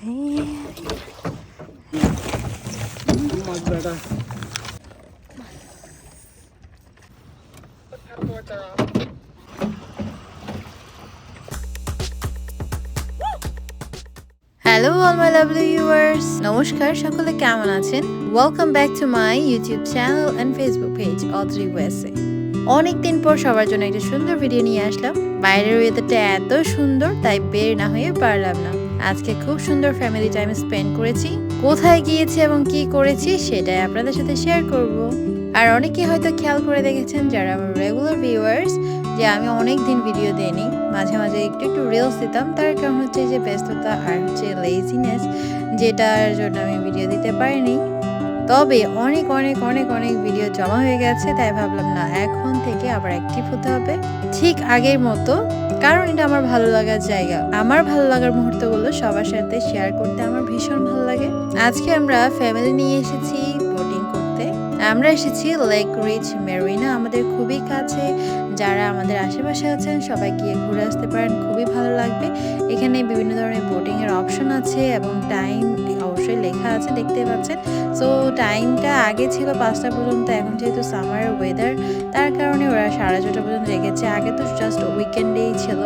Hello all my lovely viewers namaskar সকলে কেমন আছেন? Welcome back to my YouTube channel and Facebook page Adri ways অনেকদিন পর সবার জন্য একটা সুন্দর ভিডিও নিয়ে আসলাম। বাইরের ওয়েদারটা এত সুন্দর, তাই বের না হয়ে পারলাম না। আজকে খুব সুন্দর ফ্যামিলি টাইম স্পেন্ড করেছি। কোথায় গিয়েছি এবং কি করেছি সেটাই আপনাদের সাথে শেয়ার করব। আর অনেকে হয়তো খেয়াল করে দেখেছেন যারা আমার রেগুলার ভিউয়ার্স যে আমি অনেক দিন ভিডিও দিইনি। মাঝে মাঝে একটু একটু রিলস দিতাম। তার কারণ হচ্ছে যে ব্যস্ততা আর হচ্ছে লেজিনেস যেটার জন্য আমি ভিডিও দিতে পারিনি। তবে অনেক অনেক অনেক অনেক ভিডিও জমা হয়ে গেছে, তাই ভাবলাম না, এখন থেকে আবার অ্যাক্টিভ হতে হবে। ঠিক আগের মতো কারণ এটা আমার ভালো লাগার জায়গা। আমার ভালো লাগার মুহূর্তগুলো সবার সাথে শেয়ার করতে আমার ভীষণ ভালো লাগে। আজকে আমরা ফ্যামিলি নিয়ে এসেছি বোটিং করতে। আমরা এসেছি লেক রিচ মেরিনা আমাদের খুবই কাছে। যারা আমাদের আশেপাশে আছেন, সবাই গিয়ে ঘুরে আসতে পারেন, খুবই ভালো লাগবে। এখানে বিভিন্ন ধরনের বোটিং এর অপশন আছে এবং টাইম লেখা আছে দেখতে পাচ্ছেন। সো টাইমটা আগে ছিল পাঁচটা পর্যন্ত, এখন যেহেতু সামার ওয়েদার তার কারণে ওরা সাড়ে ছটা পর্যন্ত রেখেছে। আগে তো জাস্ট উইকেন্ডেই ছিল।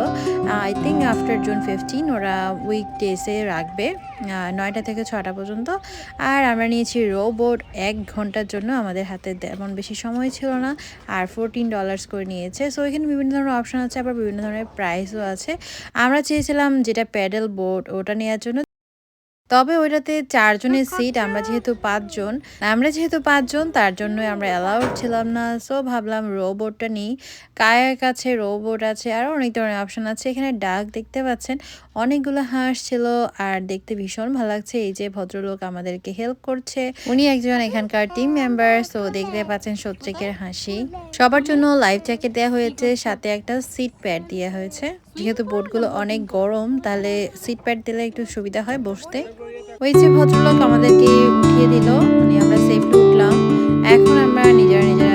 I think after June fifteen ওরা উইক ডেসে রাখবে নয়টা থেকে ছটা পর্যন্ত। আর আমরা নিয়েছি রো বোট এক ঘণ্টার জন্য আমাদের হাতে তেমন বেশি সময় ছিল না। আর ফোরটিন ডলার্স করে নিয়েছে। সো এখানে বিভিন্ন ধরনের অপশন আছে, আবার বিভিন্ন ধরনের প্রাইসও আছে। আমরা চেয়েছিলাম যেটা প্যাডেল বোট ওটা নেওয়ার জন্য। তবে ওইটাতে চারজনের সিট আমরা যেহেতু পাঁচজন আমরা যেহেতু পাঁচজন তার জন্য আমরা অ্যালাউড ছিলাম না। সো ভাবলাম রোবটটা নিই। কায়ের কাছে রোবট আছে আর অনেক ধরনের অপশন আছে। এখানে ডাক দেখতে পাচ্ছেন অনেকগুলো হাঁস ছিল আর দেখতে ভীষণ ভালো লাগছে। এই যে ভদ্রলোক আমাদেরকে হেল্প করছে। উনি একজন এখানকার টিম মেম্বার সো দেখতে পাচ্ছেন সত্যিকের হাসি। সবার জন্য লাইফ জ্যাকেট দেওয়া হয়েছে সাথে একটা সিট প্যাড দেওয়া হয়েছে। যেহেতু বোটগুলো অনেক গরম তাহলে সিট প্যাড দিলে একটু সুবিধা হয় বসতে। ওই যে ভদ্রলোক আমাদেরকে উঠিয়ে দিল মানে আমরা সেফলি উঠলাম। এখন আমরা নিজেরা নিজেরা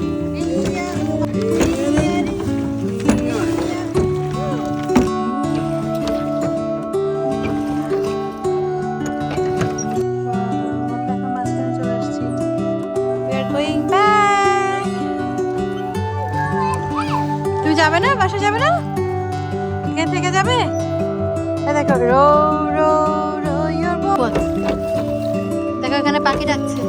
তুমি যাবে না? বাসা যাবে না? এখান থেকে যাবে? দেখো, রো রো রো ইয়োর দেখো, এখানে পাখি ডাকছে।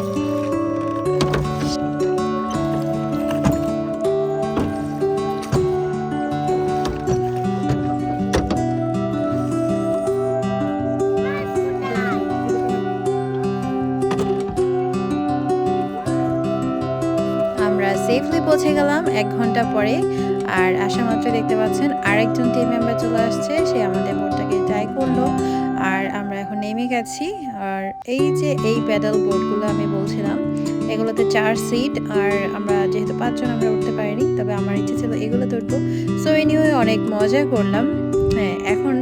আমরা সেফলি পৌঁছে গেলাম। এক ঘণ্টা পরে আর আসা মাত্র দেখতে পাচ্ছেন আরেকজন টিম মেম্বার চলে আসছে, সে আমাদের বোর্ডটাকে ট্রাই করল। আর আমরা এখন নেমে গেছি। আর এই যে এই প্যাডাল বোর্ডগুলো আমি বলছিলাম, এগুলোতে চার সিট আর আমরা যেহেতু পাঁচজন, আমরা উঠতে পারিনি, তবে আমার ইচ্ছে ছিল এগুলো তো উঠবো সো এনিওয়ে অনেক মজা করলাম। হ্যাঁ এখন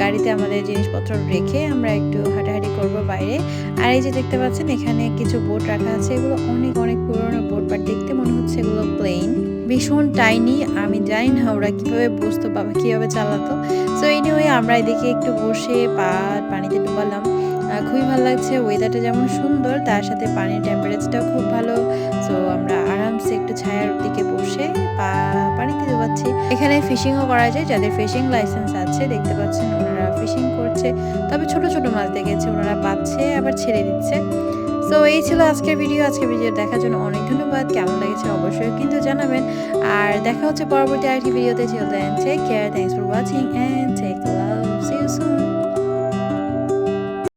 গাড়িতে আমাদের জিনিসপত্র রেখে আমরা একটু হাঁটাহাঁটি করব বাইরে। আর এই যে দেখতে পাচ্ছেন, এখানে কিছু বোট রাখা আছে। এগুলো অনেক অনেক পুরনো বোট বাট দেখতে মনে হচ্ছে এগুলো প্লেন ভীষণ টাইনি আমি জানি না ওরা কীভাবে বুঝতো বাবা কীভাবে চালাতো। সো এনিওয়ে আমরা এদিকে একটু বসে পা পানিতে ডুবালাম। খুবই ভালো লাগছে। ওয়েদারটা যেমন সুন্দর, তার সাথে পানির টেম্পারেচারটাও খুব ভালো। সো আমরা আরামসে একটু ছায়ার দিকে বসে পা পানিতে ডুবাচ্ছি এখানে ফিশিংও করা যায়, যাদের ফিশিং লাইসেন্স আছে, দেখতে পাচ্ছেন ওনারা ফিশিং করছে। তবে ছোট ছোট মাছ দেখেছে, ওনারা পাচ্ছে, আবার ছেড়ে দিচ্ছে। সো এই ছিল আজকের ভিডিও আজকের ভিডিও দেখার জন্য অনেক ধন্যবাদ। কেমন লেগেছে অবশ্যই কিন্তু জানাবেন। আর দেখা হচ্ছে পরবর্তী আরেকটি ভিডিওতে chill take care thanks for watching and